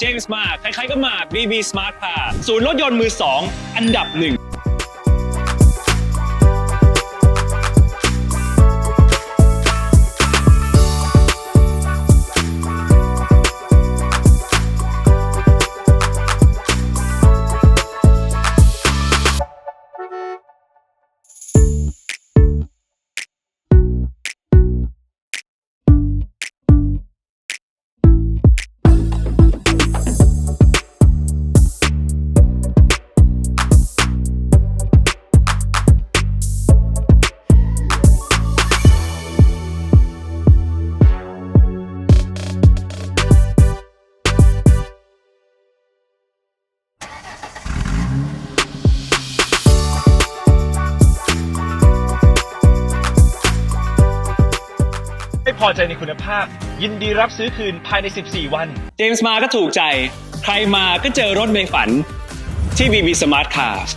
เจมส์มาใครๆก็มา BB Smart Car ศูนย์รถยนต์มือ 2 อันดับหนึ่ง พอใจในคุณภาพ ยินดีรับซื้อคืนภายใน 14 วัน เจมส์มาก็ถูกใจ ใครมาก็เจอรถในฝันที่ BB Smart Cars